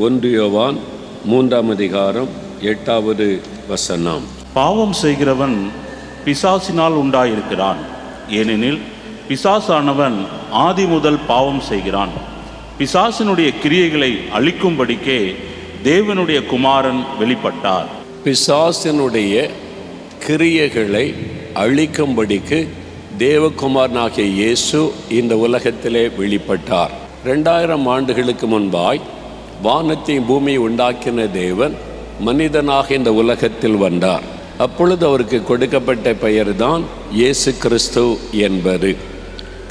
ஒன்றியவான் மூன்றாம் அதிகாரம் எட்டாவது வசனம். பாவம் செய்கிறவன் பிசாசினால் உண்டாயிருக்கிறான். ஏனெனில் பிசாசானவன் ஆதி முதல் பாவம் செய்கிறான். பிசாசினுடைய கிரியைகளை அழிக்கும்படிக்கே தேவனுடைய குமாரன் வெளிப்பட்டார். பிசாசினுடைய கிரியைகளை அழிக்கும்படிக்கு தேவகுமாரனாகிய இயேசு இந்த உலகத்திலே வெளிப்பட்டார். ரெண்டாயிரம் ஆண்டுகளுக்கு முன்பாய் வானத்தையும் பூமியை உண்டாக்கின தேவன் மனிதனாக இந்த உலகத்தில் வந்தார். அப்பொழுது அவருக்கு கொடுக்கப்பட்ட பெயர் தான் இயேசு கிறிஸ்து என்பது.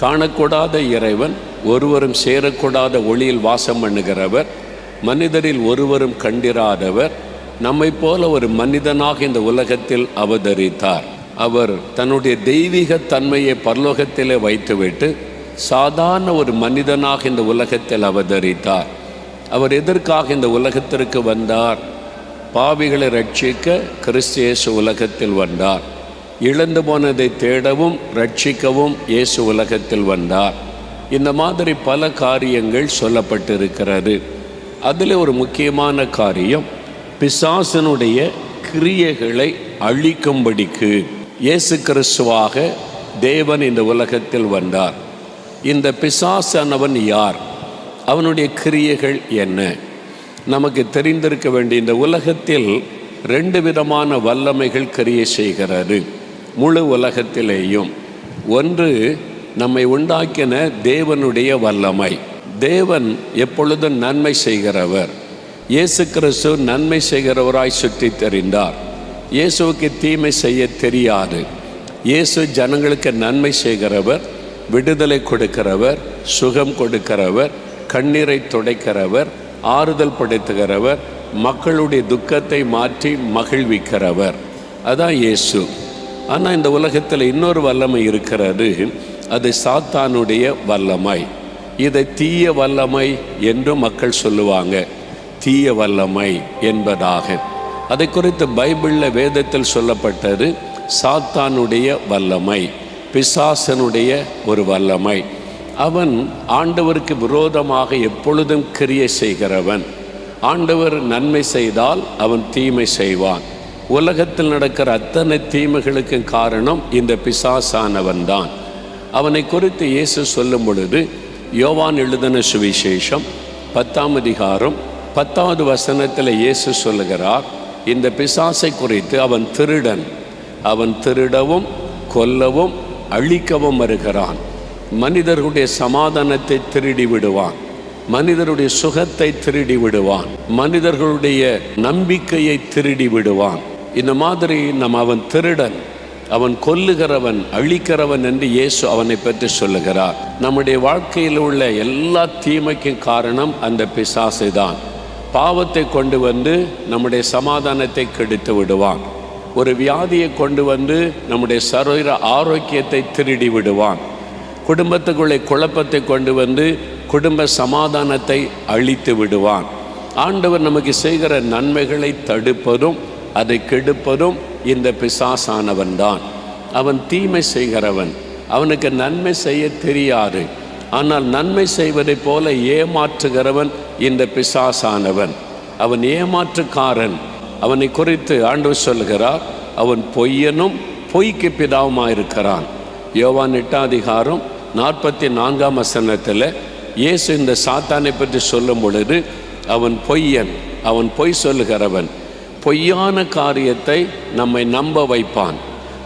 காணக்கூடாத இறைவன் ஒருவரும் சேரக்கூடாத ஒளியில் வாசம் பண்ணுகிறவர் மனிதரில் ஒருவரும் கண்டிராதவர் நம்மைப் போல ஒரு மனிதனாக இந்த உலகத்தில் அவதரித்தார். அவர் தன்னுடைய தெய்வீக தன்மையை பரலோகத்திலே வைத்துவிட்டு சாதாரண ஒரு மனிதனாக இந்த உலகத்தில் அவதரித்தார். அவர் எதற்காக இந்த உலகத்திற்கு வந்தார்? பாவிகளை ரட்சிக்க கிறிஸ்து இயேசு உலகத்தில் வந்தார். இழந்து போனதை தேடவும் ரட்சிக்கவும் இயேசு உலகத்தில் வந்தார். இந்த மாதிரி பல காரியங்கள் சொல்லப்பட்டிருக்கிறது. அதில் ஒரு முக்கியமான காரியம் பிசாசனுடைய கிரியைகளை அழிக்கும்படிக்கு இயேசு கிறிஸ்துவாக தேவன் இந்த உலகத்தில் வந்தார். இந்த பிசாசனவன் யார்? அவனுடைய கிரியைகள் என்ன? நமக்கு தெரிந்திருக்க வேண்டிய இந்த உலகத்தில் ரெண்டு விதமான வல்லமைகள் கிரியை செய்கிறது. முழு உலகத்திலேயும். ஒன்று நம்மை உண்டாக்கின தேவனுடைய வல்லமை. தேவன் எப்பொழுதும் நன்மை செய்கிறவர். இயேசு கிறிஸ்து நன்மை செய்கிறவராய் சுற்றி தெரிந்தார். இயேசுவுக்கு தீமை செய்ய தெரியாது. இயேசு ஜனங்களுக்கு நன்மை செய்கிறவர் விடுதலை கொடுக்கிறவர் சுகம் கொடுக்கிறவர் கண்ணீரை துடைக்கிறவர் ஆறுதல் படுத்துகிறவர் மக்களுடைய துக்கத்தை மாற்றி மகிழ்விக்கிறவர். அதான் இயேசு. ஆனால் இந்த உலகத்தில் இன்னொரு வல்லமை இருக்கிறது. அது சாத்தானுடைய வல்லமை. இதை தீய வல்லமை என்று மக்கள் சொல்லுவாங்க. தீய வல்லமை என்பதாக. அதை குறித்து பைபிளில் வேதத்தில் சொல்லப்பட்டது சாத்தானுடைய வல்லமை பிசாசனுடைய ஒரு வல்லமை. அவன் ஆண்டவருக்கு விரோதமாக எப்பொழுதும் கிரியை செய்கிறவன். ஆண்டவர் நன்மை செய்தால் அவன் தீமை செய்வான். உலகத்தில் நடக்கிற அத்தனை தீமைகளுக்கும் காரணம் இந்த பிசாசானவன் தான் அவனை குறித்து இயேசு சொல்லும் பொழுது யோவான் எழுதின சுவிசேஷம் பத்தாம் அதிகாரம் பத்தாவது வசனத்தில் இயேசு சொல்லுகிறார் இந்த பிசாசை குறித்து அவன் திருடன். அவன் திருடவும் கொல்லவும் அழிக்கவும் வருகிறான். மனிதர்களுடைய சமாதானத்தை திருடி விடுவான் மனிதருடைய சுகத்தை திருடி விடுவான் மனிதர்களுடைய நம்பிக்கையை திருடி விடுவான் இந்த மாதிரி நம் அவன் திருடன் அவன் கொல்லுகிறவன் அழிக்கிறவன் என்று இயேசு அவனை பற்றி சொல்லுகிறார். நம்முடைய வாழ்க்கையில் உள்ள எல்லா தீமைக்கும் காரணம் அந்த பிசாசை தான். பாவத்தை கொண்டு வந்து நம்முடைய சமாதானத்தை கெடுத்து விடுவான். ஒரு வியாதியை கொண்டு வந்து நம்முடைய சரீர ஆரோக்கியத்தை திருடி விடுவான். குடும்பத்துக்குள்ளே குழப்பத்தை கொண்டு வந்து குடும்ப சமாதானத்தை அழித்து விடுவான். ஆண்டவர் நமக்கு செய்கிற நன்மைகளை தடுப்பதும் அதை கெடுப்பதும் இந்த பிசாசானவன் தான். அவன் தீமை செய்கிறவன். அவனுக்கு நன்மை செய்ய தெரியாது. ஆனால் நன்மை செய்வதைப் போல ஏமாற்றுகிறவன் இந்த பிசாசானவன். அவன் ஏமாற்றுக்காரன். அவனை குறித்து ஆண்டவர் சொல்கிறார் அவன் பொய்யனும் பொய்க்கு பிதாவுமாயிருக்கிறான். யோவான் எட்டாதிகாரம் நாற்பத்தி நான்காம் வசனத்தில் இயேசு இந்த சாத்தானை பற்றி சொல்லும் பொழுது அவன் பொய்யன் அவன் பொய் சொல்லுகிறவன் பொய்யான காரியத்தை நம்மை நம்ப வைப்பான்.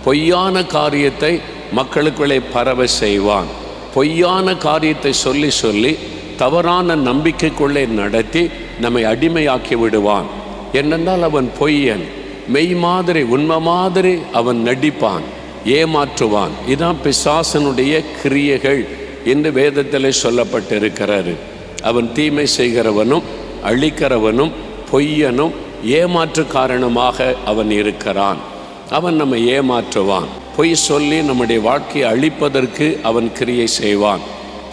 பொய்யான காரியத்தை மக்களுக்குள்ளே பரவ செய்வான். பொய்யான காரியத்தை சொல்லி சொல்லி தவறான நம்பிக்கைக்குள்ளே நடத்தி நம்மை அடிமையாக்கி விடுவான். என்னென்றால் அவன் பொய்யன். மெய் மாதிரி உண்மை மாதிரி அவன் நடிப்பான். ஏமாற்றுவான். இதான் பிசாசனுடைய கிரியைகள் என்று வேதத்தில் சொல்லப்பட்டிருக்கிறாரு அவன் தீமை செய்கிறவனும் அழிக்கிறவனும் பொய்யனும் ஏமாற்று காரணமாக அவன் இருக்கிறான். அவன் நம்மை ஏமாற்றுவான். பொய் சொல்லி நம்முடைய வாழ்க்கையை அழிப்பதற்கு அவன் கிரியை செய்வான்.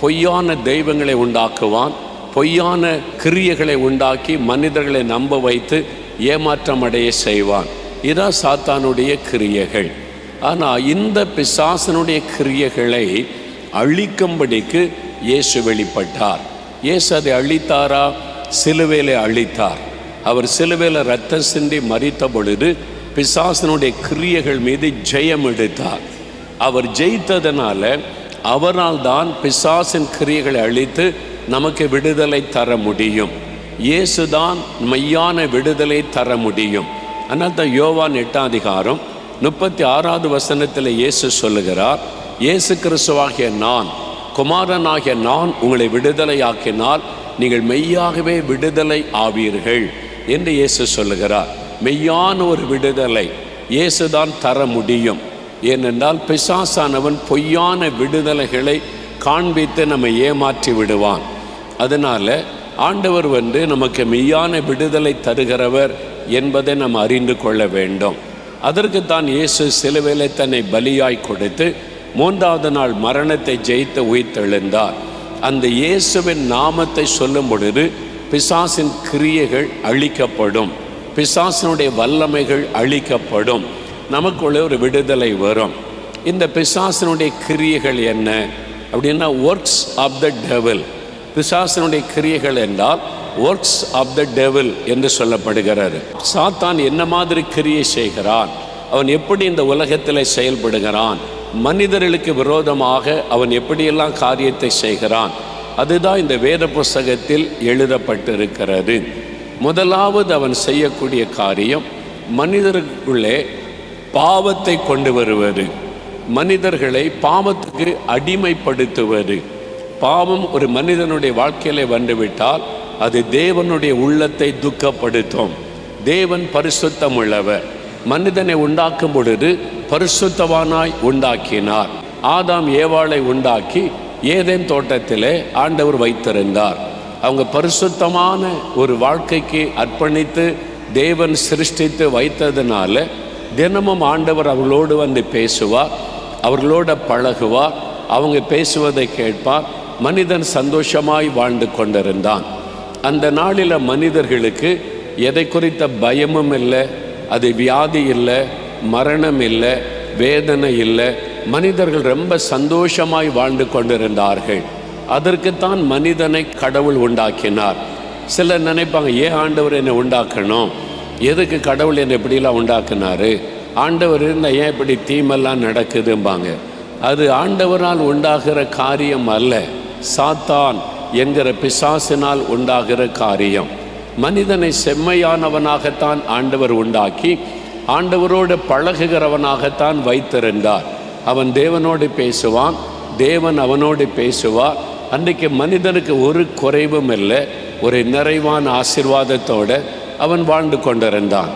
பொய்யான தெய்வங்களை உண்டாக்குவான். பொய்யான கிரியைகளை உண்டாக்கி மனிதர்களை நம்ப வைத்து ஏமாற்றம் அடைய செய்வான். இதான் சாத்தானுடைய கிரியைகள். ஆனால் இந்த பிசாசனுடைய கிரியைகளை அழிக்கும்படிக்கு இயேசு வெளிப்பட்டார். இயேசு அதை அழித்தாரா? சிலுவையிலே அழித்தார். அவர் சிலுவையில் ரத்தம் சிந்தி மறித்த பொழுது பிசாசனுடைய கிரியைகள் மீது ஜெயம் எடுத்தார். அவர் ஜெயித்ததனால அவரால் தான் பிசாசின் கிரியைகளை அழித்து நமக்கு விடுதலை தர முடியும். இயேசுதான் மெய்யான விடுதலை தர முடியும். ஆனால் தான் யோவான் எட்டாம் அதிகாரம் முப்பத்தி ஆறாவது வசனத்தில் இயேசு சொல்லுகிறார் இயேசு கிறிஸ்துவாகிய நான் குமாரனாகிய நான் உங்களை விடுதலையாக்கினால் நீங்கள் மெய்யாகவே விடுதலை ஆவீர்கள் என்று இயேசு சொல்லுகிறார். மெய்யான ஒரு விடுதலை இயேசுதான் தர முடியும். ஏனென்றால் பிசாசானவன் பொய்யான விடுதலைகளை காண்பித்து நம்மை ஏமாற்றி விடுவான். அதனால் ஆண்டவர் வந்து நமக்கு மெய்யான விடுதலை தருகிறவர் என்பதை நாம் அறிந்து கொள்ள வேண்டும். அதற்குத்தான் இயேசு சிலுவையிலே தன்னை பலியாய் கொடுத்து மூன்றாவது நாள் மரணத்தை ஜெயித்து உயிர்த்தெழுந்தார். அந்த இயேசுவின் நாமத்தை சொல்லும் பொழுது பிசாசின் கிரியைகள் அழிக்கப்படும். பிசாசினுடைய வல்லமைகள் அழிக்கப்படும். நமக்குள்ளே ஒரு விடுதலை வரும். இந்த பிசாசினுடைய கிரியைகள் என்ன? அப்படின்னா ஒர்க்ஸ் ஆஃப் த டெவல் பிசாசினுடைய கிரியைகள் என்றால் ஒர்க்ஸ் ஆஃப் த டெவில் என்று சொல்லப்படுகிறது. சாத்தான் என்ன மாதிரி கிரியை செய்கிறான்? அவன் எப்படி இந்த உலகத்தில் செயல்படுகிறான்? மனிதர்களுக்கு விரோதமாக அவன் எப்படியெல்லாம் காரியத்தை செய்கிறான்? அதுதான் இந்த வேத புஸ்தகத்தில் எழுதப்பட்டிருக்கிறது. முதலாவது அவன் செய்யக்கூடிய காரியம் மனிதருக்குள்ளே பாவத்தை கொண்டு வருவது மனிதர்களை பாவத்துக்கு அடிமைப்படுத்துவது. பாவம் ஒரு மனிதனுடைய வாழ்க்கையிலே வந்துவிட்டால் அது தேவனுடைய உள்ளத்தை துக்கப்படுத்தும். தேவன் பரிசுத்தம் உள்ளவர் மனிதனை உண்டாக்கும் பொழுது பரிசுத்தவானாய் உண்டாக்கினார். ஆதாம் ஏவாளை உண்டாக்கி ஏதேன் தோட்டத்திலே ஆண்டவர் வைத்திருந்தார். அவங்க பரிசுத்தமான ஒரு வாழ்க்கைக்கு அர்ப்பணித்து தேவன் சிருஷ்டித்து வைத்ததுனால தினமும் ஆண்டவர் அவர்களோடு வந்து பேசுவார் அவர்களோட பழகுவார் அவங்க பேசுவதை கேட்பார் மனிதன் சந்தோஷமாய் வாழ்ந்து கொண்டிருந்தான். அந்த நாளில் மனிதர்களுக்கு எதை குறித்த பயமும் இல்லை அது வியாதி இல்லை மரணம் இல்லை வேதனை இல்லை. மனிதர்கள் ரொம்ப சந்தோஷமாய் வாழ்ந்து கொண்டிருந்தார்கள். அதற்குத்தான் மனிதனை கடவுள் உண்டாக்கினார். சிலர் நினைப்பாங்க ஏன் ஆண்டவர் என்னை உண்டாக்கணும்? எதுக்கு கடவுள் என்னை இப்படிலாம் உண்டாக்குனாரு? ஆண்டவர் இருந்தால் ஏன் இப்படி தீமெல்லாம் நடக்குதும்பாங்க. அது ஆண்டவரால் உண்டாகிற காரியம் அல்ல. சாத்தான் என்கிற பிசாசினால் உண்டாகிற காரியம். மனிதனை செம்மையானவனாகத்தான் ஆண்டவர் உண்டாக்கி ஆண்டவரோடு பழகுகிறவனாகத்தான் வைத்திருந்தார். அவன் தேவனோடு பேசுவான் தேவன் அவனோடு பேசுவார். அன்றைக்கு மனிதனுக்கு ஒரு குறைவும் இல்லை ஒரு நிறைவான ஆசிர்வாதத்தோடு அவன் வாழ்ந்து கொண்டிருந்தான்.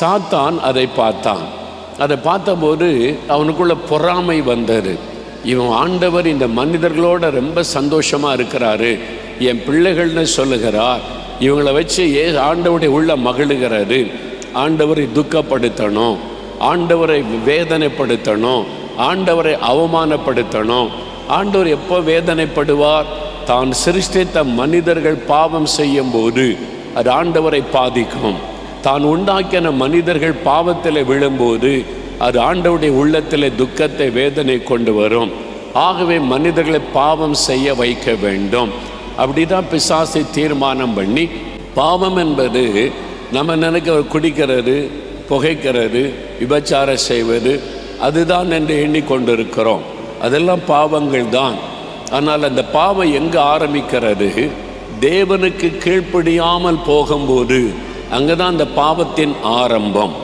சாத்தான் அதை பார்த்தான். அதை பார்த்தபோது அவனுக்குள்ள பொறாமை வந்தது. இவன் ஆண்டவர் இந்த மனிதர்களோட ரொம்ப சந்தோஷமாக இருக்கிறாரு. என் பிள்ளைகள்னு சொல்லுகிறார். இவங்களை வச்சு ஏ ஆண்டவருடைய உள்ள மகிழுகிறாரு ஆண்டவரை துக்கப்படுத்தணும். ஆண்டவரை வேதனைப்படுத்தணும். ஆண்டவரை அவமானப்படுத்தணும். ஆண்டவர் எப்போ வேதனைப்படுவார்? தான் சிருஷ்டித்த மனிதர்கள் பாவம் செய்யும் போது அது ஆண்டவரை பாதிக்கும். தான் உண்டாக்கின மனிதர்கள் பாவத்தில் விழும்போது அது ஆண்டவுடைய உள்ளத்தில் துக்கத்தை வேதனை கொண்டு வரும். ஆகவே மனிதர்களை பாவம் செய்ய வைக்க வேண்டும். அப்படிதான் பிசாசை தீர்மானம் பண்ணி பாவம் என்பது நம்ம நினைக்க குடிக்கிறது புகைக்கிறது விபச்சாரம் செய்வது அதுதான் என்று எண்ணிக்கொண்டிருக்கிறோம். அதெல்லாம் பாவங்கள் தான். ஆனால் அந்த பாவம் எங்கே ஆரம்பிக்கிறது? தேவனுக்கு கீழ்ப்படியாமல் போகும்போது அங்கே தான் அந்த பாவத்தின் ஆரம்பம்.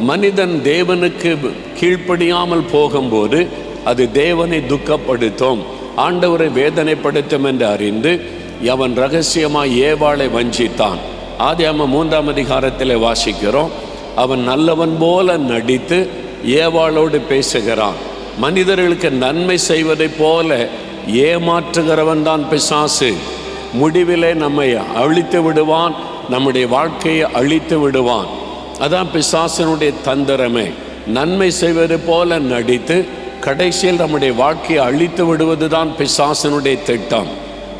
மனிதன் தேவனுக்கு கீழ்ப்படியாமல் போகும்போது அது தேவனை துக்கப்படுத்தும். ஆண்டவரை வேதனைப்படுத்தும் என்று அறிந்து அவன் ரகசியமாக ஏவாளை வஞ்சித்தான். ஆதியாம மூன்றாம் அதிகாரத்தில் வாசிக்கிறோம். அவன் நல்லவன் போல நடித்து ஏவாளோடு பேசுகிறான். மனிதர்களுக்கு நன்மை செய்வதைப் போல ஏமாற்றுகிறவன் தான் பிசாசு. முடிவிலே நம்மை அழித்து விடுவான் நம்முடைய வாழ்க்கையை அழித்து விடுவான். அதான் பிசாசனுடைய தந்திரமே. நன்மை செய்வது போல நடித்து கடைசியில் நம்முடைய வாழ்க்கையை அழித்து விடுவது தான் பிசாசனுடைய திட்டம்.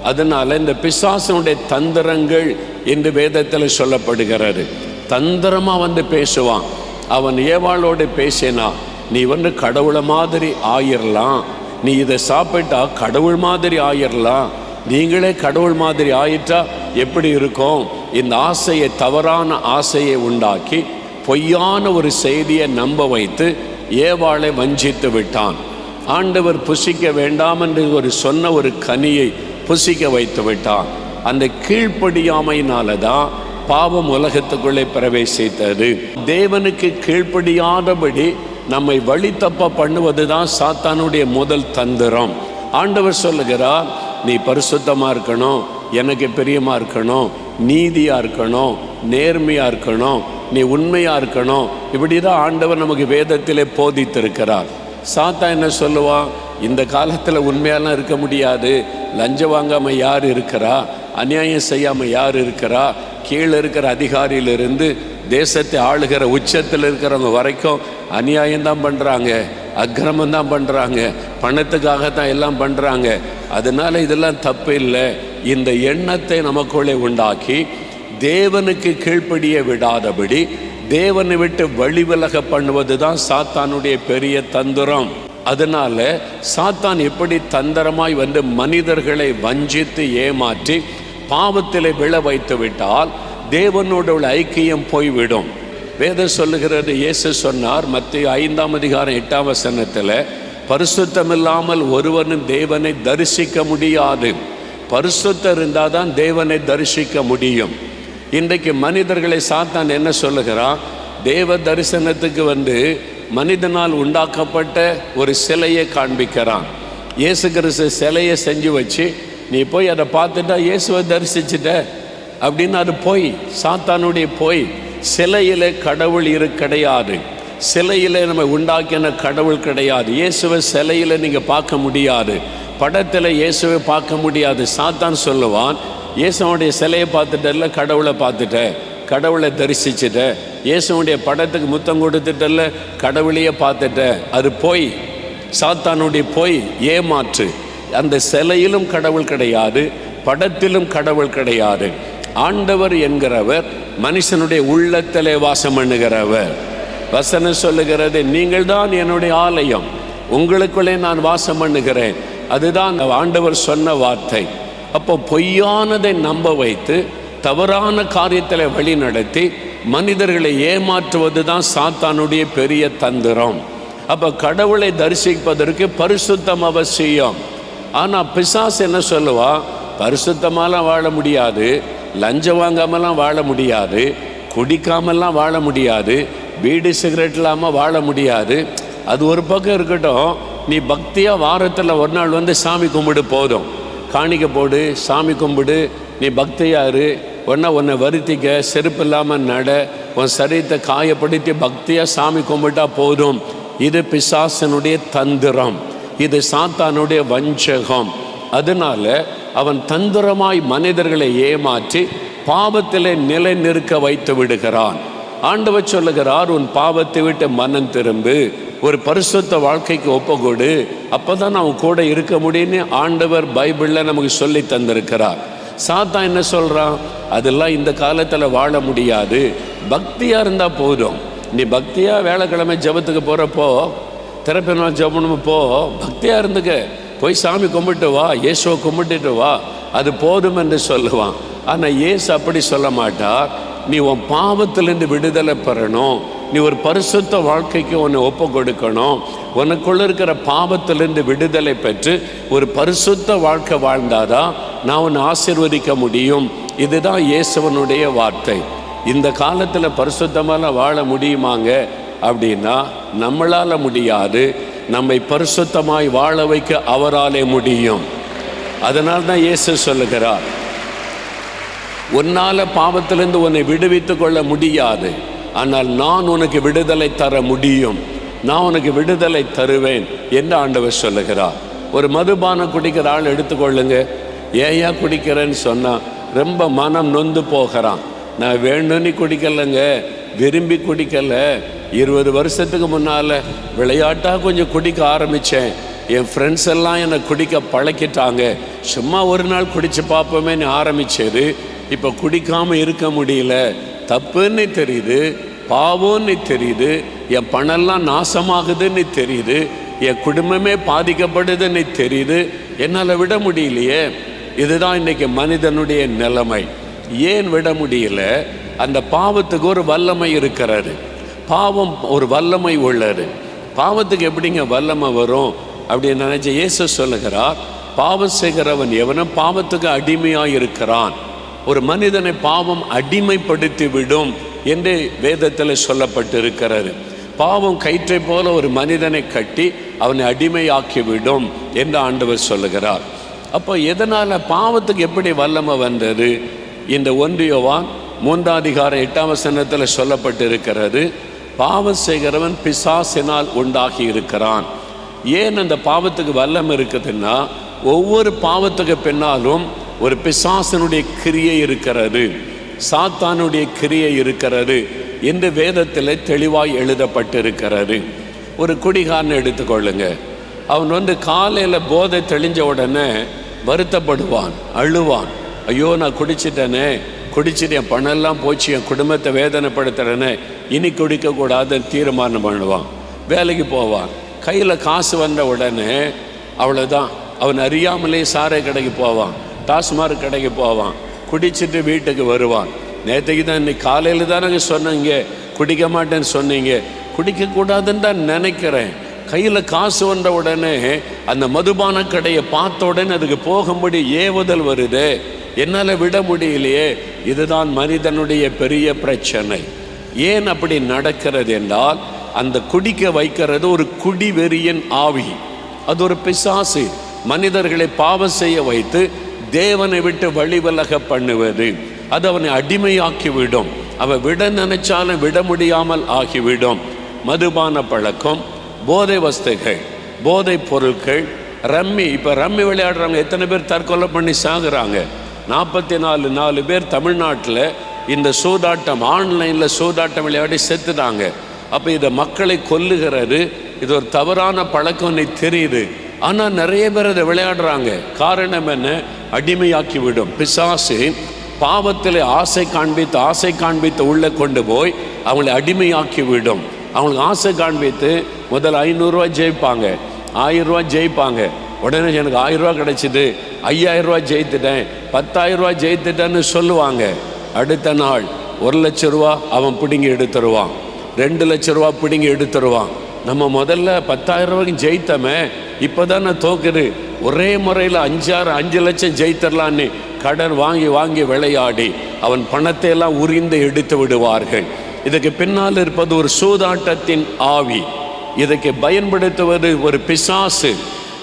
அதனால் இந்த பிசாசனுடைய தந்திரங்கள் என்று வேதத்தில் சொல்லப்படுகிறது. தந்திரமாக வந்து பேசுவான். அவன் ஏவாளோடு பேசினா நீ வந்து கடவுளை மாதிரி ஆயிரலாம். நீ இதை சாப்பிட்டா கடவுள் மாதிரி ஆயிரலாம். நீங்களே கடவுள் மாதிரி ஆயிட்டா எப்படி இருக்கும்? இந்த ஆசையை தவறான ஆசையை உண்டாக்கி பொய்யான ஒரு செய்தியை நம்ப வைத்து ஏவாளை வஞ்சித்து விட்டான். ஆண்டவர் புசிக்க வேண்டாம் என்று ஒரு சொன்ன ஒரு கனியை புசிக்க வைத்து விட்டான். அந்த கீழ்ப்படியாமையினால தான் பாவம் உலகத்துக்குள்ளே பிரவேசித்தது. தேவனுக்கு கீழ்ப்படியாதபடி நம்மை வழி தப்ப பண்ணுவது தான் சாத்தானுடைய முதல் தந்திரம். ஆண்டவர் சொல்லுகிறார் நீ பரிசுத்தமாக இருக்கணும் எனக்கு பிரியமாக இருக்கணும் நீதியாக இருக்கணும் நேர்மையாக இருக்கணும் நீ உண்மையாக இருக்கணும். இப்படி தான் ஆண்டவர் நமக்கு வேதத்திலே போதித்திருக்கிறார். சாத்தா என்ன சொல்லுவான் இந்த காலத்தில் உண்மையெல்லாம் இருக்க முடியாது. லஞ்சம் வாங்காமல் யார் இருக்கிறா? அநியாயம் செய்யாமல் யார் இருக்கிறா? கீழே இருக்கிற அதிகாரியிலிருந்து தேசத்தை ஆளுகிற உச்சத்தில் இருக்கிறவங்க வரைக்கும் அநியாயம் தான் பண்ணுறாங்க அக்கிரமம் தான் பண்ணுறாங்க பணத்துக்காக தான் எல்லாம் பண்ணுறாங்க அதனால் இதெல்லாம் தப்பு இல்லை. இந்த எண்ணத்தை நமக்குள்ளே உண்டாக்கி தேவனுக்கு கீழ்ப்படிய விடாதபடி தேவனை விட்டு வழிவிலக பண்ணுவது தான் சாத்தானுடைய பெரிய தந்திரம். அதனால சாத்தான் எப்படி தந்திரமாய் வந்து மனிதர்களை வஞ்சித்து ஏமாற்றி பாவத்திலே விழ வைத்து விட்டால் தேவனோட உள்ள ஐக்கியம் போய்விடும். வேதம் சொல்லுகிறது இயேசு சொன்னார் மத்திய ஐந்தாம் அதிகாரம் எட்டாம் வசனத்தில் பரிசுத்தமில்லாமல் ஒருவனும் தேவனை தரிசிக்க முடியாது. பரிசுத்தம் இருந்தால் தான் தேவனை தரிசிக்க முடியும். இன்றைக்கு மனிதர்களை சாத்தான் என்ன சொல்லுகிறான்? தேவ தரிசனத்துக்கு வந்து மனிதனால் உண்டாக்கப்பட்ட ஒரு சிலையை காண்பிக்கிறான். இயேசு கிறிஸ்து சிலையை செஞ்சு வச்சு நீ போய் அதை பார்த்துட்டா இயேசுவை தரிசிச்சிட்ட. அப்படின்னு அது போய் சாத்தானுடைய போய் சிலையில் கடவுள் இரு கிடையாது. சிலையில் நம்ம உண்டாக்கின கடவுள் கிடையாது. இயேசுவை சிலையில் நீங்கள் பார்க்க முடியாது. படத்தில் இயேசுவை பார்க்க முடியாது. சாத்தான் சொல்லுவான் இயேசுவனுடைய சிலையை பார்த்துட்டல்ல கடவுளை பார்த்துட்ட. கடவுளை தரிசிச்சுட்ட. இயேசுவனுடைய படத்துக்கு முத்தம் கொடுத்துட்டல்ல கடவுளையே பார்த்துட்ட. அது போய் சாத்தானுடைய போய் ஏமாற்று. அந்த சிலையிலும் கடவுள் கிடையாது படத்திலும் கடவுள் கிடையாது. ஆண்டவர் என்கிறவர் மனுஷனுடைய உள்ளத்திலே வாசம் பண்ணுகிறவர். வசனம் சொல்லுகிறது நீங்கள் தான் என்னுடைய ஆலயம். உங்களுக்குள்ளே நான் வாசம் பண்ணுகிறேன். அதுதான் ஆண்டவர் சொன்ன வார்த்தை. அப்போ பொய்யானதை நம்ப வைத்து தவறான காரியத்தில் வழி நடத்தி மனிதர்களை ஏமாற்றுவது தான் சாத்தானுடைய பெரிய தந்திரம். அப்போ கடவுளை தரிசிப்பதற்கு பரிசுத்தம் அவசியம். ஆனால் பிசாஸ் என்ன சொல்லுவா? பரிசுத்தமாலாம் வாழ முடியாது லஞ்சம் வாங்காமலாம் வாழ முடியாது குடிக்காமலாம் வாழ முடியாது பீடி சிகரெட் இல்லாமல் வாழ முடியாது. அது ஒரு பக்கம் இருக்கட்டும் நீ பக்தியாக வாரத்தில் ஒரு நாள் வந்து சாமி கும்பிடு போதும். காணிக்க போடு சாமி கும்பிடு நீ பக்தியாரு ஒன்றா உன்னை வருத்திக்க செருப்பு இல்லாமல் நட. உன் சரீரத்தை காயப்படுத்தி பக்தியாக சாமி கும்பிட்டா போதும். இது பிசாசனுடைய தந்திரம். இது சாத்தானுடைய வஞ்சகம். அதனால அவன் தந்திரமாய் மனிதர்களை ஏமாற்றி பாவத்திலே நிலை நிற்க வைத்து விடுகிறான். ஆண்டவர் சொல்லுகிறார் உன் பாவத்தை விட்டு மனம் திரும்பு. ஒரு பரிசுத்த வாழ்க்கைக்கு ஒப்பகோடு அப்போ தான் நான் கூட இருக்க முடியும்னு ஆண்டவர் பைபிளில் நமக்கு சொல்லி தந்திருக்கிறார். சாத்தா என்ன சொல்கிறான் அதெல்லாம் இந்த காலத்தில் வாழ முடியாது. பக்தியாக இருந்தால் போதும். நீ பக்தியாக வேலைக்கிழமை ஜெபத்துக்கு போகிறப்போ திறப்பினா நாள் ஜெபணும் போ. பக்தியாக இருந்துக்க. போய் சாமி கும்பிட்டு வா. இயேசுவை கும்பிட்டுட்டு வா. அது போதும் என்று சொல்லுவான். ஆனால் இயேசு அப்படி சொல்ல மாட்டார். நீ உன் பாவத்திலேருந்து விடுதலை பெறணும். நீ ஒரு பரிசுத்த வாழ்க்கைக்கு உன்னை ஒப்பு கொடுக்கணும். உனக்குள்ள இருக்கிற பாவத்திலிருந்து விடுதலை பெற்று ஒரு பரிசுத்த வாழ்க்கை வாழ்ந்தாதான் நான் உன்னை ஆசிர்வதிக்க முடியும். இதுதான் இயேசுவனுடைய வார்த்தை. இந்த காலத்தில் பரிசுத்தமாக வாழ முடியுமாங்க? அப்படின்னா நம்மளால முடியாது. நம்மை பரிசுத்தமாய் வாழ வைக்க அவராலே முடியும். அதனால் தான் இயேசு சொல்லுகிறார். உன்னால் பாவத்திலிருந்து உன்னை விடுவித்து கொள்ள முடியாது. ஆனால் நான் உனக்கு விடுதலை தர முடியும். நான் உனக்கு விடுதலை தருவேன் என்று ஆண்டவர் சொல்லுகிறார். ஒரு மதுபானம் குடிக்கிற ஆள் எடுத்துக்கொள்ளுங்க. ஏயா குடிக்கிறேன்னு சொன்னால் ரொம்ப மனம் நொந்து போகிறான். நான் வேணும்னு குடிக்கலைங்க. விரும்பி குடிக்கல. இருபது வருஷத்துக்கு முன்னால் விளையாட்டாக கொஞ்சம் குடிக்க ஆரம்பித்தேன் என் ஃப்ரெண்ட்ஸ் எல்லாம் என்னை குடிக்க பழக்கிட்டாங்க. சும்மா ஒரு நாள் குடித்து பார்ப்போமேன்னு ஆரம்பித்தது இப்போ குடிக்காமல் இருக்க முடியல. தப்புன்னு தெரியுது பாவம்னு தெரியுது என் பணம்லாம் நாசமாகுதுன்னு தெரியுது என் குடும்பமே பாதிக்கப்படுதுன்னு தெரியுது என்னால் விட முடியலையே. இதுதான் இன்றைக்கி மனிதனுடைய நிலைமை. ஏன் விட முடியல? அந்த பாவத்துக்கு ஒரு வல்லமை இருக்கிறது. பாவம் ஒரு வல்லமை உள்ளது. பாவத்துக்கு எப்படிங்க வல்லமை வரும்? அப்படின்னு நினச்ச இயேசு சொல்லுகிறார் பாவம் செய்கிறவன் எவனும் பாவத்துக்கு அடிமையாக இருக்கிறான் ஒரு மனிதனை பாவம் அடிமைப்படுத்தி விடும் என்று வேதத்தில் சொல்லப்பட்டிருக்கிறது. பாவம் கயிற்றை போல ஒரு மனிதனை கட்டி அவனை அடிமையாக்கிவிடும் என்று ஆண்டவர் சொல்லுகிறார். அப்போ எதனால் பாவத்துக்கு எப்படி வல்லமை வந்தது? இந்த ஒன்றியவான் மூன்றாம் அதிகாரம் எட்டாம் வசனத்தில் சொல்லப்பட்டிருக்கிறது பாவம் செய்கிறவன் பிசாசினால் உண்டாகி இருக்கிறான். ஏன் அந்த பாவத்துக்கு வல்லம் இருக்குதுன்னா ஒவ்வொரு பாவத்துக்கு பின்னாலும் ஒரு பிசாசனுடைய கிரியை இருக்கிறது சாத்தானுடைய கிரியை இருக்கிறது என்று வேதத்தில் தெளிவாய் எழுதப்பட்டிருக்கிறது. ஒரு குடிகாரனை எடுத்துக்கொள்ளுங்க. அவன் வந்து காலையில் போதை தெளிஞ்ச உடனே வருத்தப்படுவான் அழுவான். ஐயோ நான் குடிச்சிட்டேனே குடிச்சிட்டு என் பணம்லாம் போச்சு என் குடும்பத்தை வேதனைப்படுத்துறேனே இனி குடிக்கக்கூடாதுன்னு தீர்மானம் பண்ணுவான். வேலைக்கு போவான். கையில் காசு வந்த உடனே அவ்வளோதான் அவன் அறியாமலே சாரை கடைக்கு போவான். டாஸ்மார்க் கடைக்கு போவான். குடிச்சிட்டு வீட்டுக்கு வருவான். நேற்றுக்கு தான் இன்னைக்கு காலையில் தானே சொன்னீங்க. குடிக்க மாட்டேன்னு சொன்னீங்க. குடிக்கக்கூடாதுன்னு தான் நினைக்கிறேன். கையில் காசு வந்த உடனே அந்த மதுபான கடையை பார்த்த உடனே அதுக்கு போகும்படி ஏவுதல் வருது. என்னால் விட முடியலையே. இதுதான் மனிதனுடைய பெரிய பிரச்சனை. ஏன் அப்படி நடக்கிறது என்றால் அந்த குடிக்க வைக்கிறது ஒரு குடிவெறியின் ஆவி. அது ஒரு பிசாசு. மனிதர்களை பாவம் செய்ய வைத்து தேவனை விட்டு வழிவிலக பண்ணுவது. அது அவனை அடிமையாக்கிவிடும். அவன் விட நினைச்சாலும் விட முடியாமல் ஆகிவிடும். மதுபான பழக்கம் போதை வஸ்துகள் போதை பொருட்கள் ரம்மி இப்போ ரம்மி விளையாடுறவங்க எத்தனை பேர் தற்கொலை பண்ணி சாகுறாங்க? நாற்பத்தி நாலு நாலு பேர் தமிழ்நாட்டில் இந்த சூதாட்டம் ஆன்லைனில் சூதாட்டம் விளையாடி செத்துட்டாங்க. அப்போ இதை மக்களை கொல்லுகிறது. இது ஒரு தவறான பழக்கம் நீ தெரியுது. ஆனால் நிறைய பேர் அதை விளையாடுறாங்க. காரணம் என்ன? அடிமையாக்கி விடும் பிசாசு பாவத்தில் ஆசை காண்பித்து ஆசை காண்பித்து உள்ளே கொண்டு போய் அவங்களை அடிமையாக்கி விடும் அவங்களுக்கு ஆசை காண்பித்து முதல் ஐநூறுரூவா ஜெயிப்பாங்க. ஆயிரரூவா ஜெயிப்பாங்க. உடனே எனக்கு ஆயிரம் கிடச்சிது. ஐயாயிரரூவா ஜெயித்துட்டேன். பத்தாயிரரூவா ஜெயித்துட்டேன்னு சொல்லுவாங்க. அடுத்த நாள் ஒரு லட்ச ரூபா அவன் பிடுங்கி எடுத்துருவான். ரெண்டு லட்ச ரூபா பிடுங்கி எடுத்துருவான். நம்ம முதல்ல பத்தாயிரம் ரூபாய்க்கு ஜெயித்தமே இப்போ தானே தோக்குது. ஒரே முறையில் அஞ்சாறு அஞ்சு லட்சம் ஜெயித்தரலான்னு கடன் வாங்கி வாங்கி விளையாடி அவன் பணத்தை எல்லாம் உரிந்து எடுத்து விடுவார்கள். இதுக்கு பின்னால் இருப்பது ஒரு சூதாட்டத்தின் ஆவி. இதுக்கு பயன்படுத்துவது ஒரு பிசாசு.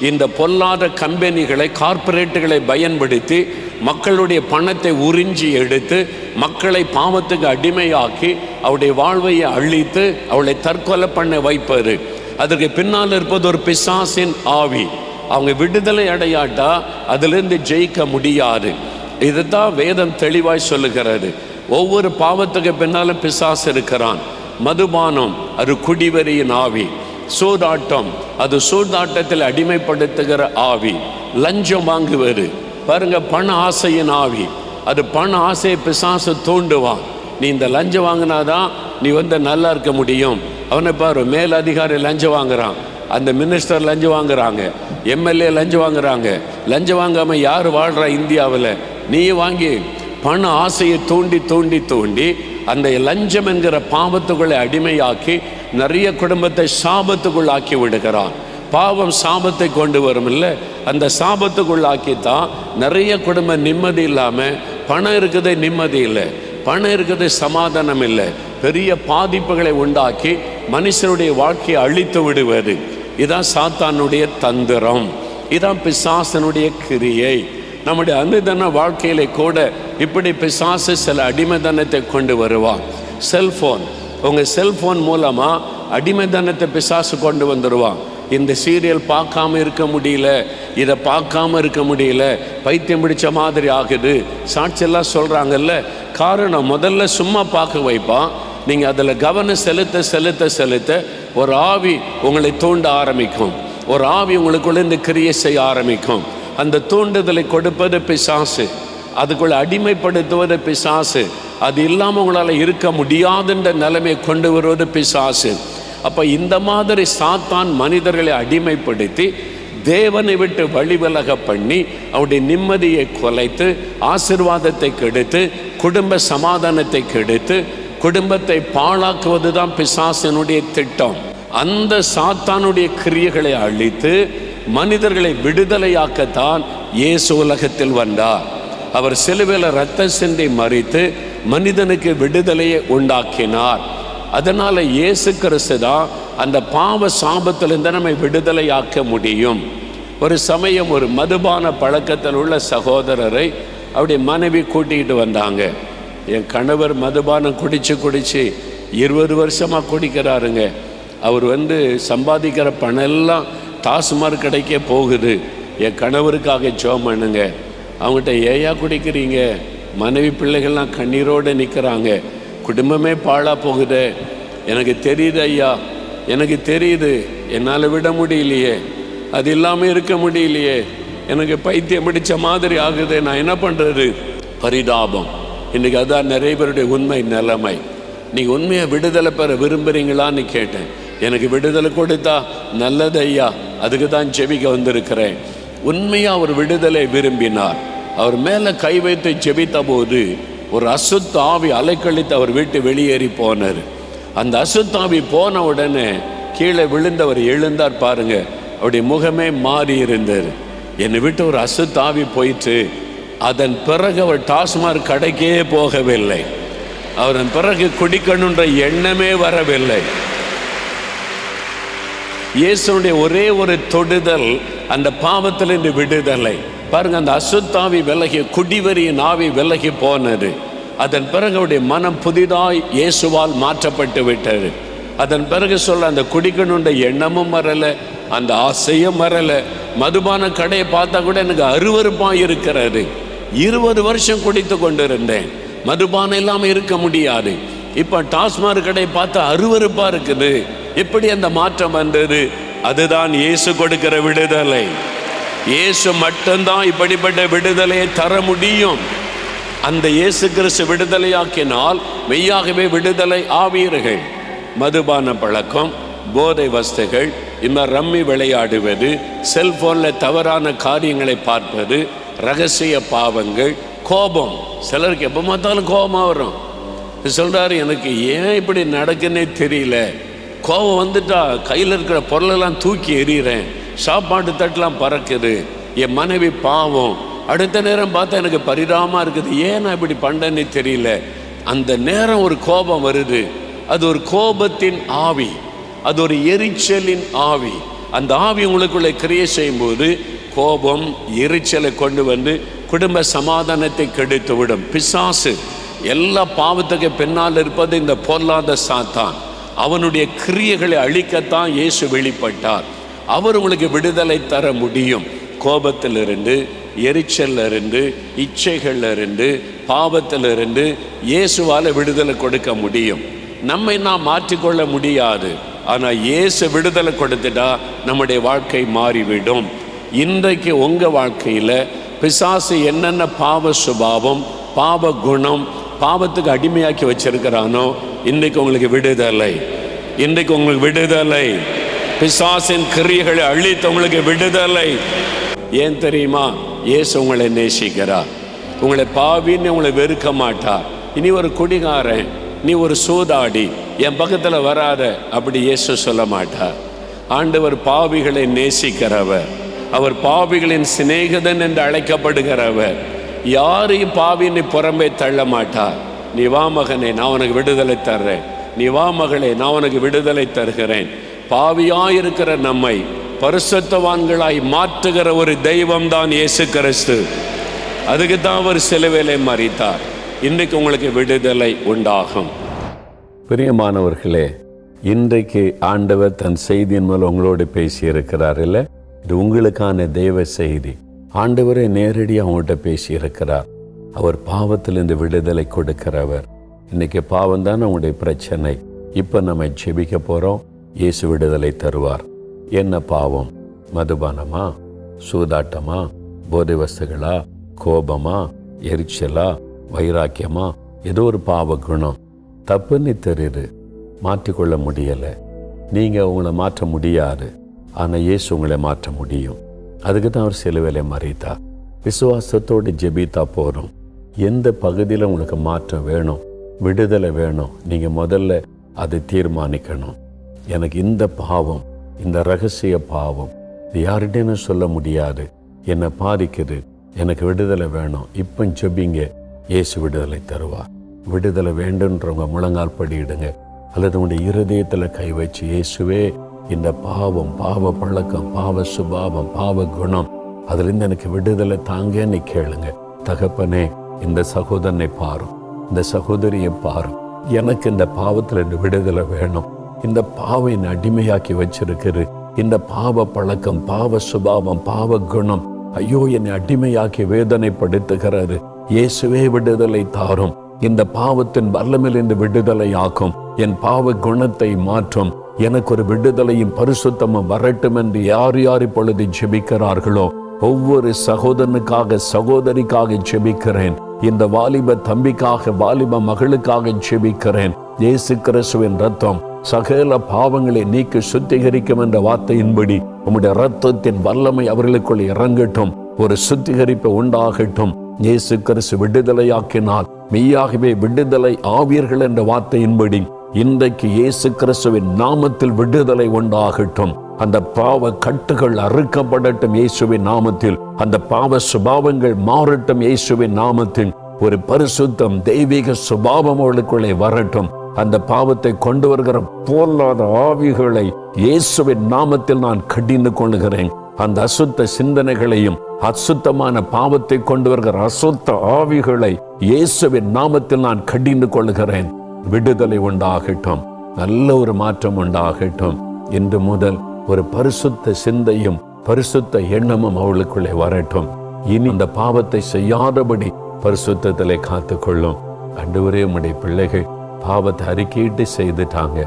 இந்த பொல்லாத கம்பெனிகளை கார்ப்பரேட்டுகளை பயன்படுத்தி மக்களுடைய பணத்தை உறிஞ்சி எடுத்து மக்களை பாவத்துக்கு அடிமையாக்கி அவருடைய வாழ்வையை அழித்து அவளை தற்கொலை பண்ண வைப்பார் அதற்கு பின்னால் இருப்பது ஒரு பிசாசின் ஆவி. அவங்க விடுதலை அடையாட்டா? அதிலிருந்து ஜெயிக்க முடியாது. இதுதான் வேதம் தெளிவாய் சொல்லுகிறது. ஒவ்வொரு பாவத்துக்கு பின்னாலும் பிசாசு இருக்கிறான். மதுபானம் அது குடிவெறியின் ஆவி. சூதாட்டம் அது சூதாட்டத்தில் அடிமைப்படுத்துகிற ஆவி. லஞ்சம் வாங்குவது. பாருங்க பண ஆசையின் ஆவி. அது பண ஆசையை பிசாசு தூண்டுவான். நீ இந்த லஞ்சம் வாங்கினாதான் நீ வந்து நல்லா இருக்க முடியும். அவனை பாரு மேல் அதிகாரி லஞ்சம் வாங்குறான். அந்த மினிஸ்டர் லஞ்சம் வாங்குறாங்க. எம்எல்ஏ லஞ்சம் வாங்குறாங்க. லஞ்சம் வாங்காமல் யார் வாழ்கிறா இந்தியாவில்? நீ வாங்கி பண ஆசையை தூண்டி தூண்டி தூண்டி அந்த லஞ்சம் என்கிற பாவத்துக்குள்ளே அடிமையாக்கி நிறைய குடும்பத்தை சாபத்துக்குள் ஆக்கி விடுகிறான். பாவம் சாபத்தை கொண்டு வரும் இல்லை அந்த சாபத்துக்குள்ளாக்கி தான் நிறைய குடும்பம் நிம்மதி இல்லாமல் பணம் இருக்குது நிம்மதி இல்லை. பணம் இருக்கிறது சமாதானம் இல்லை. பெரிய பாதிப்புகளை உண்டாக்கி மனுஷனுடைய வாழ்க்கையை அழித்து விடுவது. இதான் சாத்தானுடைய தந்திரம். இதான் பிசாசனுடைய கிரியை. நம்முடைய அனுதன வாழ்க்கையிலே கூட இப்படி பிசாசு சில அடிமைதனத்தை கொண்டு வருவான். செல்ஃபோன் உங்கள் செல்ஃபோன் மூலமாக அடிமைதனத்தை பிசாசு கொண்டு வந்துடுவான் இந்த சீரியல் பார்க்காம இருக்க முடியல இதை பார்க்காம இருக்க முடியல பைத்தியம் பிடிச்ச மாதிரி ஆகுது. சாட்சியெல்லாம் சொல்கிறாங்கல்ல காரணம் முதல்ல சும்மா பார்க்க வைப்பான். நீங்கள் அதில் கவனம் செலுத்த செலுத்த செலுத்த ஒரு ஆவி உங்களை தூண்ட ஆரம்பிக்கும். ஒரு ஆவி உங்களுக்குள்ள கிரியை செய்ய ஆரம்பிக்கும். அந்த தூண்டுதலை கொடுப்பது பிசாசு. அதுக்குள்ள அடிமைப்படுத்துவது பிசாசு. அது இல்லாமல் உங்களால் இருக்க முடியாதுன்ற நிலைமையை கொண்டு வருவது பிசாசு. அப்போ இந்த மாதிரி சாத்தான் மனிதர்களை அடிமைப்படுத்தி தேவனை விட்டு வழிவிலக பண்ணி அவருடைய நிம்மதியை குலைத்து ஆசிர்வாதத்தை கெடுத்து குடும்ப சமாதானத்தை கெடுத்து குடும்பத்தை பாழாக்குவது தான் பிசாசனுடைய திட்டம். அந்த சாத்தானுடைய கிரியைகளை அழித்து மனிதர்களை விடுதலையாக்கத்தான் இயேசு உலகத்தில் வந்தார். அவர் சிலுவையில் ரத்த சிந்தை மறித்து மனிதனுக்கு விடுதலையை உண்டாக்கினார். அதனால் இயேசு கிறிஸ்து தான் அந்த பாவ சாபத்திலிருந்து நம்மை விடுதலையாக்க முடியும். ஒரு சமயம் ஒரு மதுபான பழக்கத்தில் உள்ள சகோதரரை அப்படி மனைவி கூட்டிகிட்டு வந்தாங்க. என் கணவர் மதுபானம் குடித்து குடித்து இருபது வருஷமாக குடிக்கிறாருங்க. அவர் வந்து சம்பாதிக்கிற பணம் எல்லாம் தாசுமார் கடைக்கே போகுது. என் கணவருக்காக ஜோம் பண்ணுங்க. அவங்ககிட்ட ஏயா குடிக்கிறீங்க? மனைவி பிள்ளைகள்லாம் கண்ணீரோடு நிற்கிறாங்க. குடும்பமே பாழா போகுதே. எனக்கு தெரியுது ஐயா. எனக்கு தெரியுது. என்னால் விட முடியலையே. அது இல்லாமல் இருக்க முடியலையே. எனக்கு பைத்தியம் பிடிச்ச மாதிரி ஆகுது. நான் என்ன பண்ணுறது பரிதாபம். இன்றைக்கி அதான் நிறைய பேருடைய உண்மை நிலைமை. நீங்கள் உண்மையை விடுதலை பெற விரும்புகிறீங்களான்னு கேட்டேன். எனக்கு விடுதலை கொடுத்தா நல்லது ஐயா. அதுக்கு தான் செவிக்க வந்திருக்கிறேன். உண்மையாக அவர் விடுதலை விரும்பினார். அவர் மேலே கை வைத்து செபித்த போது ஒரு அசுத்த ஆவி அலைக்கழித்து அவர் வீட்டு வெளியேறி போனார். அந்த அசுத்தாவி போன உடனே கீழே விழுந்தவர் எழுந்தார் பாருங்க. அவருடைய முகமே மாறி இருந்தார் என்னை விட்டு ஒரு அசுத்தாவி போயிட்டு அதன் பிறகு அவர் டாஸ்மார் கடைக்கே போகவில்லை. அவரன் பிறகு குடிக்கணுன்ற எண்ணமே வரவில்லை. இயேசுடைய ஒரே ஒரு தொடுதல் அந்த பாவத்திலிருந்து விடுதலை. பாருங்க அந்த அசுத்தாவி விலகி குடிவரியின் ஆவி விலகி போனது. அதன் பிறகு அவருடைய மனம் புதிதாய் இயேசுவால் மாற்றப்பட்டு விட்டது. அதன் பிறகு சொல்ல அந்த குடிக்கணுன்ற எண்ணமும் வரலை அந்த ஆசையும் வரலை. மதுபான கடையை பார்த்தா கூட எனக்கு அருவருப்பாக இருக்கிறது. இருபது வருஷம் குடித்து கொண்டிருந்தேன். மதுபானம் இல்லாமல் இருக்க முடியாது. இப்போ டாஸ்மாக் கடையை பார்த்தா அருவறுப்பாக இருக்குது. எப்படி அந்த மாற்றம் வந்தது. அதுதான் இயேசு கொடுக்கிற விடுதலை. இயேசு மட்டும்தான் இப்படிப்பட்ட விடுதலையை தர முடியும். அந்த இயேசு கிறிஸ்து விடுதலையாக்கினால் மெய்யாகவே விடுதலை ஆவீர்கள். மதுபான பழக்கம் போதை வஸ்துகள் இந்த ரம்மி விளையாடுவது செல்போனில் தவறான காரியங்களை பார்ப்பது ரகசிய பாவங்கள் கோபம். சிலருக்கு எப்போ பார்த்தாலும் கோபமாக வரும். சொல்கிறாரு எனக்கு ஏன் இப்படி நடக்குன்னே தெரியல. கோபம் வந்துட்டா கையில் இருக்கிற பொருளெல்லாம் தூக்கி எறிகிறேன். சாப்பாட்டு தட்டெலாம் பறக்குது. என் மனைவி பாவம். அடுத்த நேரம் பார்த்தா எனக்கு பரிதாபமாக இருக்குது. ஏன் நான் இப்படி பண்ணேன்னு தெரியல. அந்த நேரம் ஒரு கோபம் வருது. அது ஒரு கோபத்தின் ஆவி. அது ஒரு எரிச்சலின் ஆவி. அந்த ஆவி உங்களுக்குள்ளே கிரியை செய்யும்போது கோபம் எரிச்சலை கொண்டு வந்து குடும்ப சமாதானத்தை கெடுத்து விடும் பிசாசு எல்லா பாவத்துக்கு பின்னால் இருப்பது இந்த பொல்லாத சாத்தான். அவனுடைய கிரியைகளை அழிக்கத்தான் இயேசு வெளிப்பட்டார். அவர் உங்களுக்கு விடுதலை தர முடியும். கோபத்திலிருந்து எரிச்சலிருந்து இச்சைகளிலிருந்து இருந்து பாவத்திலிருந்து இயேசுவால் விடுதலை கொடுக்க முடியும். நம்மை நாம் மாற்றிக்கொள்ள முடியாது. ஆனால் இயேசு விடுதலை கொடுத்துட்டா நம்முடைய வாழ்க்கை மாறிவிடும். இன்றைக்கு உங்கள் வாழ்க்கையில் பிசாசு என்னென்ன பாவ சுபாவம் பாவ குணம் பாவத்துக்கு அடிமையாக்கி வச்சிருக்கிறானோ இன்றைக்கு உங்களுக்கு விடுதலை. இன்றைக்கு உங்களுக்கு விடுதலை. பிசாசின் கிரியைகளை அழித்து உங்களுக்கு விடுதலை. ஏன் தெரியுமா? இயேசு உங்களை நேசிக்கிறார். உங்களை பாவின்னு உங்களை வெறுக்க மாட்டார். இனி ஒரு குடிகாரன் நீ ஒரு சூதாடி என் பக்கத்தில் வராத அப்படி இயேசு சொல்ல மாட்டார். ஆண்டவர் பாவிகளை நேசிக்கிறவர். அவர் பாவிகளின் சிநேகிதன் என்று அழைக்கப்படுகிறவர். யாரையும் பாவின்னு புறம்பே தள்ள மாட்டார். நீ வா மகனே நான் உனக்கு விடுதலை தர்றேன். நீ வா மகளே நான் உனக்கு விடுதலை தருகிறேன். பாவியாயிருக்கிற நம்மை பரிசுத்தவான்களாய் மாற்றுகிற ஒரு தெய்வம் தான் இயேசு கிறிஸ்து. அதுக்கு தான் அவர் சிலுவையிலே மறித்தார் இன்றைக்கு உங்களுக்கு விடுதலை உண்டாகும். பிரியமானவர்களே இன்றைக்கு ஆண்டவர் தன் செய்தியின் மூலம் உங்களோடு பேசியிருக்கிறார் இல்லை? இது உங்களுக்கான தெய்வ செய்தி. ஆண்டவரே நேரடியாக அவங்கள்ட்ட பேசியிருக்கிறார். அவர் பாவத்திலிருந்து விடுதலை கொடுக்கிறவர். இன்னைக்கு பாவம் தான் உங்களுடைய பிரச்சனை. இப்போ நம்ம ஜெபிக்க போகிறோம் இயேசு விடுதலை தருவார். என்ன பாவம்? மதுபானமா? சூதாட்டமா? போதை வஸ்துகளா கோபமா? எரிச்சலா? வைராக்கியமா? ஏதோ ஒரு பாவ குணம் தப்புன்னு தெரியுது. மாற்றிக்கொள்ள முடியலை. நீங்கள் உங்களை மாற்ற முடியாது. ஆனால் இயேசு உங்களை மாற்ற முடியும். அதுக்கு தான் அவர் சிலுவையில மறித்தார். விசுவாசத்தோடு ஜெபித்தா போறோம் எந்த பகுதியில் உங்களுக்கு மாற்றம் வேணும்? விடுதலை வேணும். நீங்கள் முதல்ல அதை தீர்மானிக்கணும். எனக்கு இந்த பாவம் இந்த ரகசிய பாவம் இது யார்கிட்டேன்னு சொல்ல முடியாது. என்னை பாதிக்குது. எனக்கு விடுதலை வேணும். இப்போ ஜெபிங்க. இயேசு விடுதலை தருவார். விடுதலை வேண்டுன்றவங்க முழங்கால் படியிடுங்க அல்லது உங்களுடைய இருதயத்தில் கை வச்சு இயேசுவே இந்த பாவம் பாவ பழக்கம் பாவ சுபாவம் பாவ குணம் அதுலேருந்து எனக்கு விடுதலை தாங்கன்னு கேளுங்க. தகப்பனே இந்த சகோதரனை பாரும். இந்த சகோதரியை பாரும். எனக்கு இந்த பாவத்தில் இந்த விடுதலை வேணும். இந்த பாவை அடிமையாக்கி வச்சிருக்குது இந்த பாவ பழக்கம் பாவ சுபாவம் பாவ குணம் ஐயோ என்னை அடிமையாக்கி வேதனைப்படுத்துகிறாரு இயேசுவே விடுதலை தாரும். இந்த பாவத்தின் வல்லமிலிருந்து விடுதலை ஆக்கும். என் பாவ குணத்தை மாற்றும். எனக்கு ஒரு விடுதலையும் பரிசுத்தமும் வரட்டும் என்று யார் யார் இப்பொழுது ஜெபிக்கிறார்களோ ஒவ்வொரு சகோதரனுக்காக சகோதரிக்காக ஜெபிக்கிறேன். இந்த வாலிப தம்பிக்காக வாலிப மகளுக்காக ஜெபிக்கிறேன். இயேசு கிறிஸ்துவின் ரத்தம் சகல பாவங்களை நீக்கி சுத்திகரிக்கும் என்ற வார்த்தையின்படி உம்முடைய ரத்தத்தின் வல்லமை அவர்களுக்குள் இறங்கட்டும். ஒரு சுத்திகரிப்பு உண்டாகட்டும். இயேசு கிறிஸ்து விடுதலையாக்கினால் மெய்யாகவே விடுதலை ஆவீர்கள் என்ற வார்த்தையின்படி இன்றைக்கு இயேசு கிறிஸ்துவின் நாமத்தில் விடுதலை உண்டாகட்டும். அந்த பாவ கட்டுகள் அறுக்கப்படட்டும் இயேசுவின் நாமத்தில். அந்த பாவ சுபாவங்கள் மாறட்டும் இயேசுவின் நாமத்தில். ஒரு பரிசுத்தம் தெய்வீக சுபாவம் அவளுக்குள்ளே வரட்டும். அந்த பாவத்தை கொண்டு வருகிற போலாத ஆவிகளை இயேசுவின் நாமத்தில் நான் கடிந்து கொள்கிறேன் அந்த அசுத்த சிந்தனைகளையும் அசுத்தமான பாவத்தை கொண்டு வருகிற அசுத்த ஆவிகளை இயேசுவின் நாமத்தில் நான் கடிந்து கொள்கிறேன் விடுதலை உண்டாகட்டும் நல்ல ஒரு மாற்றம் உண்டாகட்டும். இன்று முதல் ஒரு பரிசுத்த சிந்தையும் பரிசுத்த எண்ணமும் அவளுக்குள்ளே வரட்டும். இனி இந்த பாவத்தை செய்யாதபடி பரிசுத்தத்திலே காத்துக்கொள்ளும். அன்றுவரே உம்முடைய பிள்ளைகள் பாவத்தை அறிக்கையிட்டு செய்துட்டாங்க.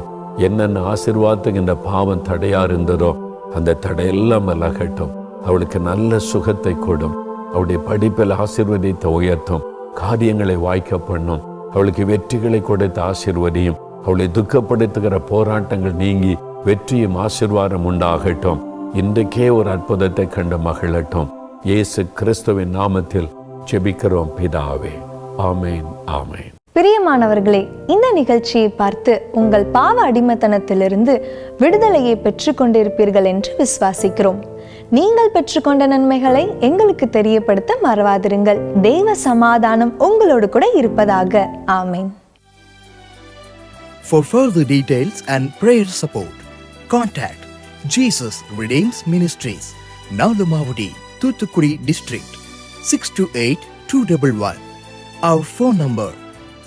என்னென்ன ஆசிர்வாதத்துக்கு இந்த பாவம் தடையா இருந்ததோ அந்த தடையெல்லாம் விலகட்டும் அவளுக்கு நல்ல சுகத்தை கொடும். அவளுடைய படிப்பில் ஆசிர்வதித்த உயர்த்தும். காரியங்களை வாய்க்க பண்ணும். அவளுக்கு வெற்றிகளை கொடுத்த ஆசிர்வதியும் அவளை துக்கப்படுத்துகிற போராட்டங்கள் நீங்கி வெற்றியும் ஆசிர்வாதம் உண்டாகட்டும். இன்றைக்கே ஒரு அற்புதத்தை கண்டு மகிழட்டும். இயேசு கிறிஸ்துவின் நாமத்தில் ஜெபிக்கிறோம் பிதாவே. ஆமேன் ஆமேன். பிரியமானவர்களே இந்த நிகழ்ச்சியை பார்த்து உங்கள் பாவ அடிமைத்தனத்திலிருந்து விடுதலையை பெற்றுக்கொண்டிருப்பீர்கள் என்று விசுவாசிக்கிறோம். நீங்கள் பெற்றுக்கொண்ட நன்மைகளை எங்களுக்கு தெரியப்படுத்த மறவாதிருங்கள். தெய்வ சமாதானம் உங்களோடு கூட இருப்பதாக. ஆமேன். For further details and prayer support, contact Jesus Redeems Ministries, Nalumavudi, Thuthukudi District, 628-211. Our phone number